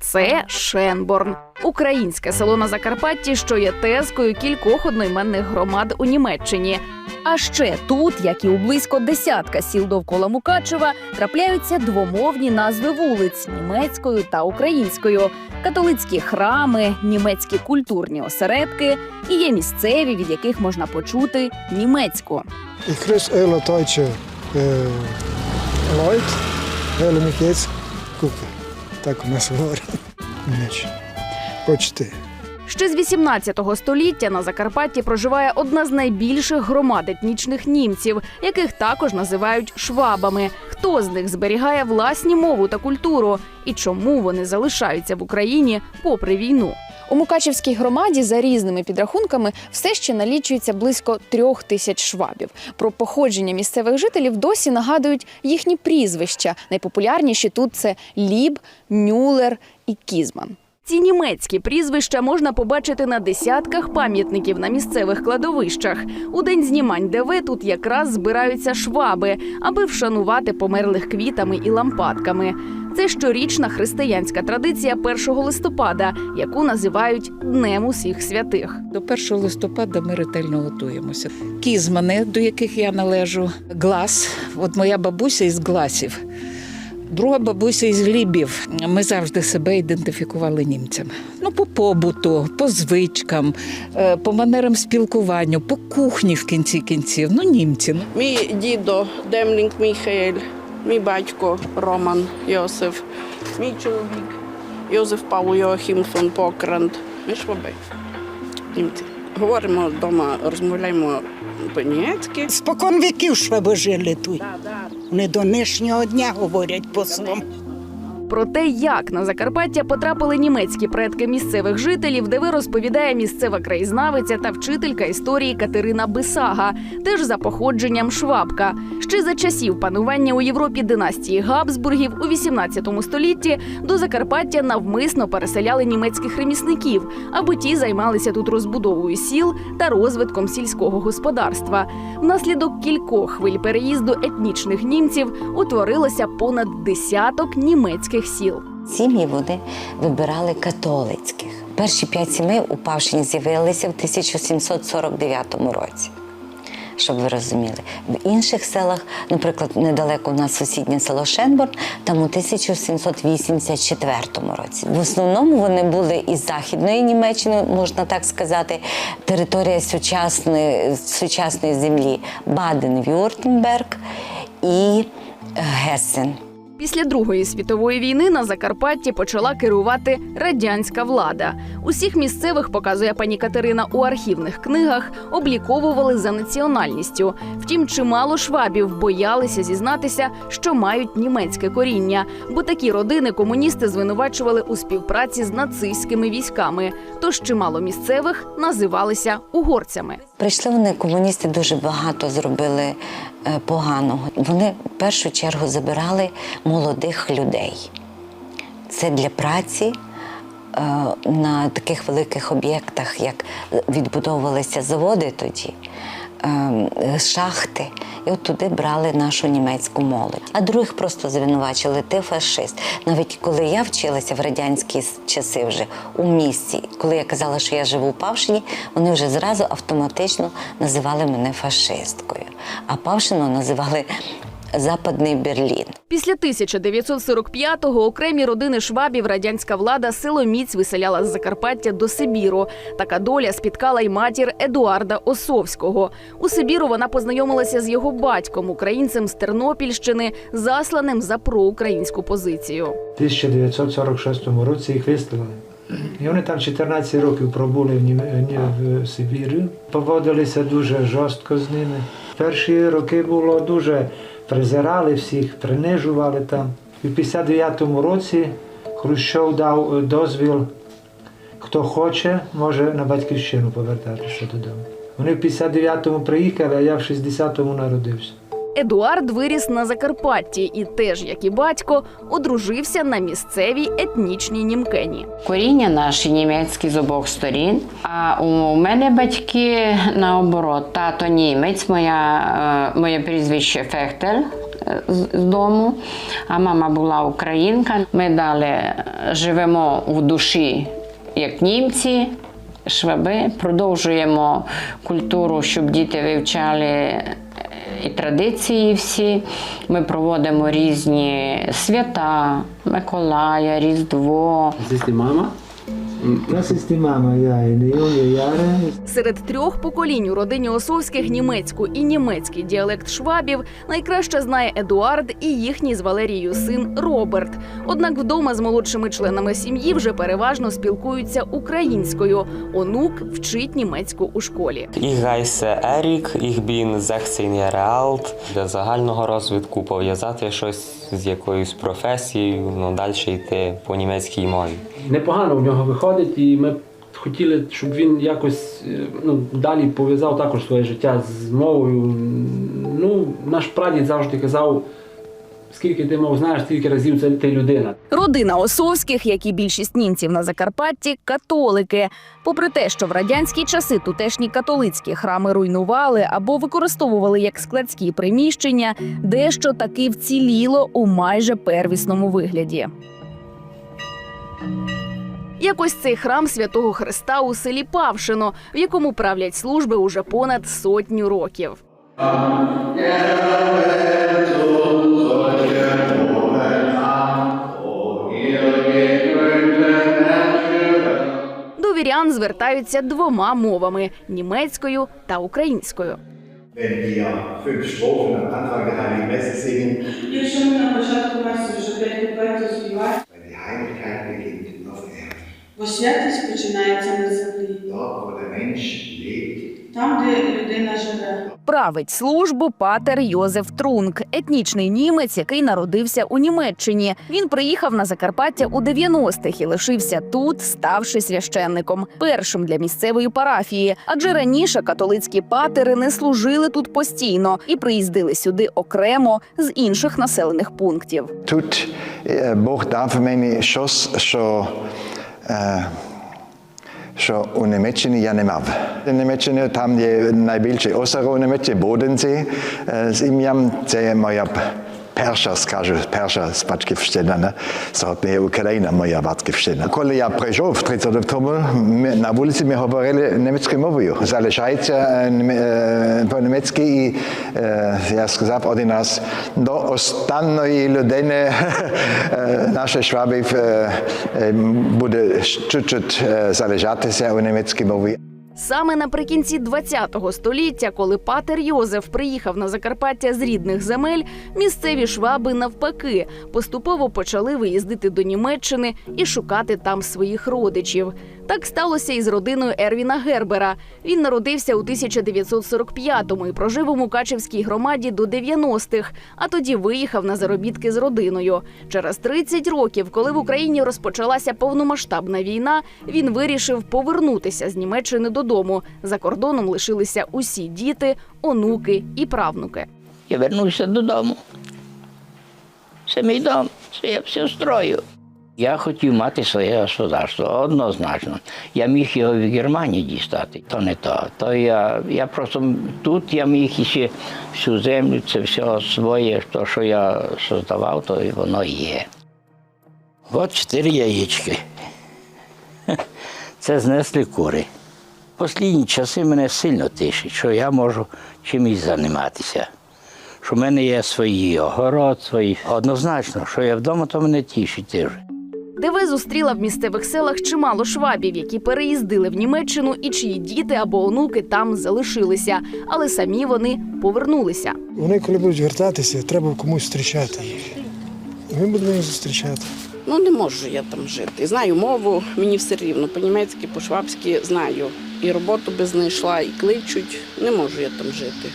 Це Шенборн, українське село на Закарпатті, що є тезкою кількох одноіменних громад у Німеччині. А ще тут, як і у близько десятка сіл довкола Мукачева, трапляються двомовні назви вулиць німецькою та українською, католицькі храми, німецькі культурні осередки і є місцеві, від яких можна почути німецьку. Leute, weil mich jetzt gucken. Так у нас говорять в Почти. Ще з 18 століття на Закарпатті проживає одна з найбільших громад етнічних німців, яких також називають швабами. Хто з них зберігає власні мову та культуру, і чому вони залишаються в Україні попри війну? У Мукачівській громаді за різними підрахунками все ще налічується близько трьох тисяч швабів. Про походження місцевих жителів досі нагадують їхні прізвища. Найпопулярніші тут це Ліб, Мюллер і Кізман. Ці німецькі прізвища можна побачити на десятках пам'ятників на місцевих кладовищах. У день знімань ДВ тут якраз збираються шваби, аби вшанувати померлих квітами і лампадками. Це щорічна християнська традиція 1 листопада, яку називають Днем усіх святих. До 1 листопада ми ретельно готуємося. Кізмани, до яких я належу, глас. От моя бабуся із гласів. Друга бабуся із глібів. Ми завжди себе ідентифікували німцями. Ну, по побуту, по звичкам, е, по манерам спілкування, по кухні в кінці кінців. Ну, німці. Ну, Мій дідо Демлінг Міхаель, мій батько Роман Йосиф, мій чоловік Йозеф Павло Йоахім фон Покранд. Ми шваби. Німці. Говоримо вдома, розмовляємо по-німецьки. Спокон віків шваби жили тут. Вони до нинішнього дня говорять по-своєму. Про те, як на Закарпаття потрапили німецькі предки місцевих жителів, де ви розповідає місцева краєзнавиця та вчителька історії Катерина Бисага, теж за походженням швабка. Ще за часів панування у Європі династії Габсбургів у 18 столітті до Закарпаття навмисно переселяли німецьких ремісників, аби ті займалися тут розбудовою сіл та розвитком сільського господарства. Внаслідок кількох хвиль переїзду етнічних німців утворилося понад десяток німецьких сіл. Сім'ї вони вибирали католицьких. Перші п'ять сімей у Павшині з'явилися в 1749 році. Щоб ви розуміли, в інших селах, наприклад, недалеко у нас сусіднє село Шенборн, там у 1784 році. В основному вони були із західної Німеччини, можна так сказати, територія сучасної, сучасної землі Баден-Вюртемберг і Гесен. Після Другої світової війни на Закарпатті почала керувати радянська влада. Усіх місцевих, показує пані Катерина у архівних книгах, обліковували за національністю. Втім, чимало швабів боялися зізнатися, що мають німецьке коріння, бо такі родини комуністи звинувачували у співпраці з нацистськими військами. Тож чимало місцевих називалися угорцями. Прийшли вони, комуністи, дуже багато зробили поганого. Вони в першу чергу забирали молодих людей. Це для праці е, на таких великих об'єктах, як відбудовувалися заводи тоді, е, шахти. І от туди брали нашу німецьку молодь. А других просто звинувачили, ти фашист. Навіть коли я вчилася в радянські часи вже у місті, коли я казала, що я живу у Павшині, вони вже зразу автоматично називали мене фашисткою. А Павшину називали Западний Берлін. Після 1945-го окремі родини швабів радянська влада силоміць виселяла з Закарпаття до Сибіру. Така доля спіткала й матір Едуарда Осовського. У Сибіру вона познайомилася з його батьком, українцем з Тернопільщини, засланим за проукраїнську позицію. У 1946 році їх виставили. І вони там 14 років пробули в, Нім... в Сибірі. Поводилися дуже жорстко з ними. Перші роки було дуже презирали всіх, принижували там. І в 59-му році Хрущов дав е, дозвіл, хто хоче, може на батьківщину повертатися додому. Вони в 59-му приїхали, а я в 60-му народився. Едуард виріс на Закарпатті і теж, як і батько, одружився на місцевій етнічній німкені. Коріння наші німецькі з обох сторін. А у мене батьки наоборот, тато німець, моя, е, моє прізвище Фехтель, з, з дому, а мама була українка. Ми далі живемо в душі як німці. Шваби продовжуємо культуру, щоб діти вивчали е, і традиції всі. Ми проводимо різні свята, Миколая, Різдво. Das мама. Серед трьох поколінь у родині Осовських німецьку і німецький діалект швабів найкраще знає Едуард і їхній з Валерією син Роберт. Однак вдома з молодшими членами сім'ї вже переважно спілкуються українською. Онук вчить німецьку у школі. Ich heiße Ерік, ich bin 16 Jahre alt. Для загального розвитку пов'язати щось з якоюсь професією, ну далі йти по німецькій мові. Непогано в нього виходить, і ми хотіли, щоб він якось е, ну, далі пов'язав також своє життя з мовою. Ну, наш прадід завжди казав, скільки ти мов знаєш, стільки разів це ти людина. Родина Осовських, як і більшість німців на Закарпатті, католики. Попри те, що в радянські часи тутешні католицькі храми руйнували або використовували як складські приміщення, дещо таки вціліло у майже первісному вигляді. Якось цей храм святого Христа у селі Павшино, в якому правлять служби уже понад сотню років. До вірян звертаються двома мовами німецькою та українською. wenn wir fünf Strophen am Anfang der Heiligen Messe singen, Якщо ми на початку меси вже п'ять куплетів співаємо, бо святість починається на землі, там, де людина живе. Править службу патер Йозеф Трунк, етнічний німець, який народився у Німеччині. Він приїхав на Закарпаття у 90-х і лишився тут, ставши священником, першим для місцевої парафії. Адже раніше католицькі патери не служили тут постійно і приїздили сюди окремо з інших населених пунктів. Тут е, Бог дав мені щось, що, що у Німеччині я не мав. В Німеччині там є найбільше озеро у Німеччині, Боденсee, е, з ім'ям. Це моя перша, скажу, перша спадківщина. Не? Це Україна моя батьківщина. Коли я прийшов в 30 тому, ми- на вулиці ми говорили німецькою мовою. Залишається нім- по-німецьки і я сказав один раз, до останньої людини е, е, буде чуть-чуть залишатися у німецькій мові. Саме наприкінці ХХ століття, коли патер Йозеф приїхав на Закарпаття з рідних земель, місцеві шваби навпаки поступово почали виїздити до Німеччини і шукати там своїх родичів. Так сталося і з родиною Ервіна Гербера. Він народився у 1945-му і прожив у Мукачевській громаді до 90-х, а тоді виїхав на заробітки з родиною. Через 30 років, коли в Україні розпочалася повномасштабна війна, він вирішив повернутися з Німеччини додому. За кордоном лишилися усі діти, онуки і правнуки. Я вернувся додому. Це мій дом, це я все строю. Я хотів мати своє господарство, однозначно. Я міг його в Германії дістати. То не то. То я, я просто тут я міг ще всю землю, це все своє, то, що я создавав, то воно є. От чотири яєчки. Це знесли кури. Останні часи мене сильно тишить, що я можу чимось займатися. Що в мене є свій огород, свої. Однозначно, що я вдома, то мене тішить теж. ви зустріла в місцевих селах чимало швабів, які переїздили в Німеччину і чиї діти або онуки там залишилися, але самі вони повернулися. Вони, коли будуть вертатися, треба комусь зустрічати їх. Ми будемо їх зустрічати. Ну не можу я там жити. Знаю мову, мені все рівно. По-німецьки, по-швабськи знаю. І роботу би знайшла, і кличуть. Не можу я там жити.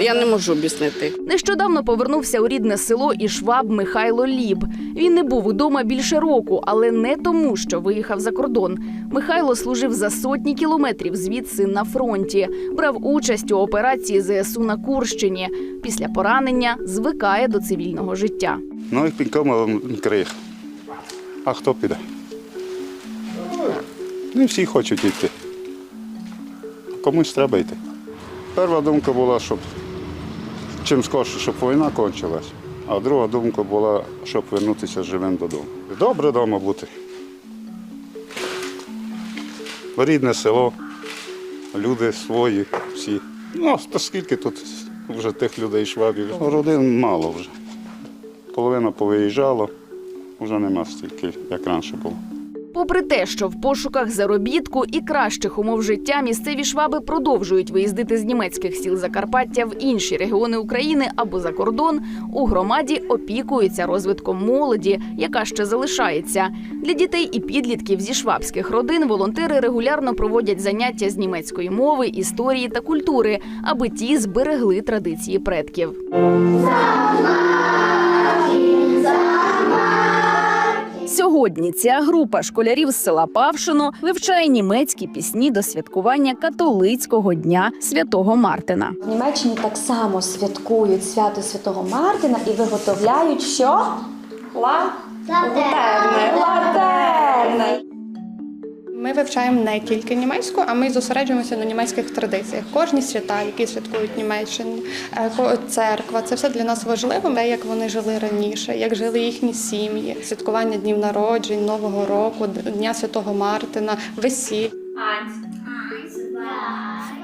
Я не можу об'яснити. Нещодавно повернувся у рідне село і шваб Михайло Ліб. Він не був удома більше року, але не тому, що виїхав за кордон. Михайло служив за сотні кілометрів звідси на фронті, брав участь у операції ЗСУ на Курщині. Після поранення звикає до цивільного життя. Ну, ik ben komen. А хто піде? Не всі хочуть йти. Комусь треба йти. Перша думка була, щоб чим скорше, щоб війна кончилась. А друга думка була, щоб повернутися живим додому. Добре вдома бути. Рідне село, люди свої, всі. Ну, то скільки тут вже тих людей швабів? Родин мало вже. Половина повиїжджала, вже нема стільки, як раніше було. Попри те, що в пошуках заробітку і кращих умов життя місцеві шваби продовжують виїздити з німецьких сіл Закарпаття в інші регіони України або за кордон, у громаді опікуються розвитком молоді, яка ще залишається. Для дітей і підлітків зі швабських родин волонтери регулярно проводять заняття з німецької мови, історії та культури, аби ті зберегли традиції предків. Сьогодні ця група школярів з села Павшино вивчає німецькі пісні до святкування католицького дня святого Мартина. В Німеччині так само святкують свято Святого Мартина і виготовляють що? Ла... Латерни. Латерни. Ми вивчаємо не тільки німецьку, а ми зосереджуємося на німецьких традиціях. Кожні свята, які святкують Німеччині, е, церква, це все для нас важливо, те, як вони жили раніше, як жили їхні сім'ї, святкування днів народжень, Нового року, Дня Святого Мартина, весіль.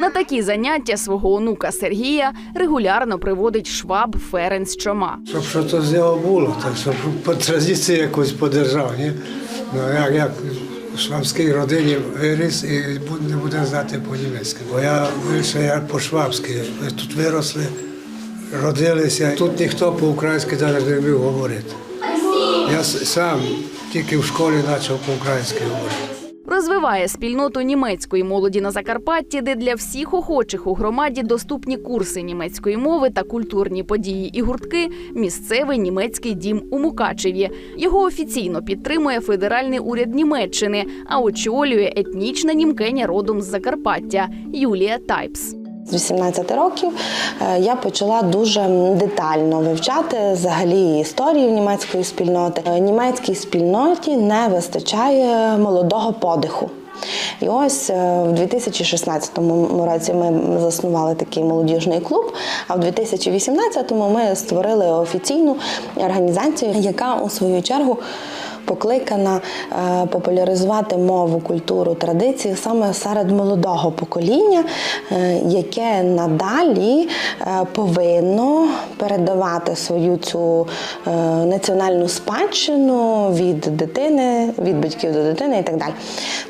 На такі заняття свого онука Сергія регулярно приводить шваб Ференц Чома. Щоб що то з нього було, так щоб по традиції якось подержав, ні? Ну, як, як швабській родині виріс і не буде знати по-німецьки. Бо я більше як по-швабськи. Ми тут виросли, родилися. Тут ніхто по-українськи навіть не вмів говорити. Я сам тільки в школі почав по-українськи говорити. Розвиває спільноту німецької молоді на Закарпатті, де для всіх охочих у громаді доступні курси німецької мови та культурні події і гуртки. Місцевий німецький дім у Мукачеві. Його офіційно підтримує федеральний уряд Німеччини, а очолює етнічна німкеня родом з Закарпаття Юлія Тайпс. З 18 років е, я почала дуже детально вивчати взагалі історію німецької спільноти. Е, Німецькій спільноті не вистачає молодого подиху. І ось е, в 2016 році ми заснували такий молодіжний клуб. А в 2018 ми створили офіційну організацію, яка у свою чергу покликана е, популяризувати мову, культуру, традиції саме серед молодого покоління, е, яке надалі е, повинно передавати свою цю національну спадщину від дитини, від батьків до дитини і так далі.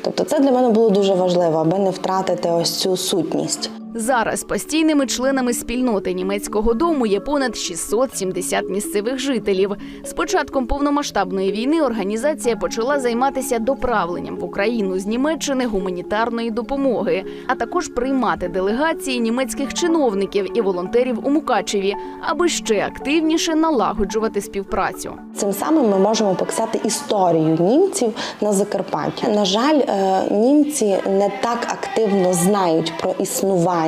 Тобто, це для мене було дуже важливо, аби не втратити ось цю сутність. Зараз постійними членами спільноти німецького дому є понад 670 місцевих жителів. З початком повномасштабної війни організація почала займатися доправленням в Україну з Німеччини гуманітарної допомоги, а також приймати делегації німецьких чиновників і волонтерів у Мукачеві, аби ще активніше налагоджувати співпрацю. Цим самим ми можемо показати історію німців на Закарпатті. На жаль, е, німці не так активно знають про існування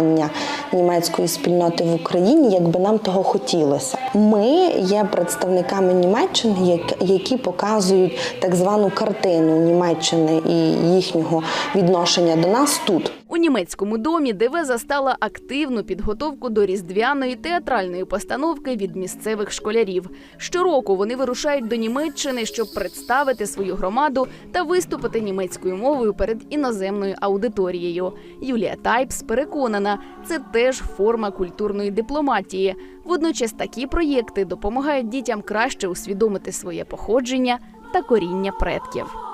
німецької спільноти в Україні, якби нам того хотілося. Ми є представниками Німеччини, як- які показують так звану картину Німеччини і їхнього відношення до нас тут. У німецькому домі ДВ застала активну підготовку до різдвяної театральної постановки від місцевих школярів. Щороку вони вирушають до Німеччини, щоб представити свою громаду та виступити німецькою мовою перед іноземною аудиторією. Юлія Тайпс переконана, це теж форма культурної дипломатії. Водночас такі проєкти допомагають дітям краще усвідомити своє походження та коріння предків.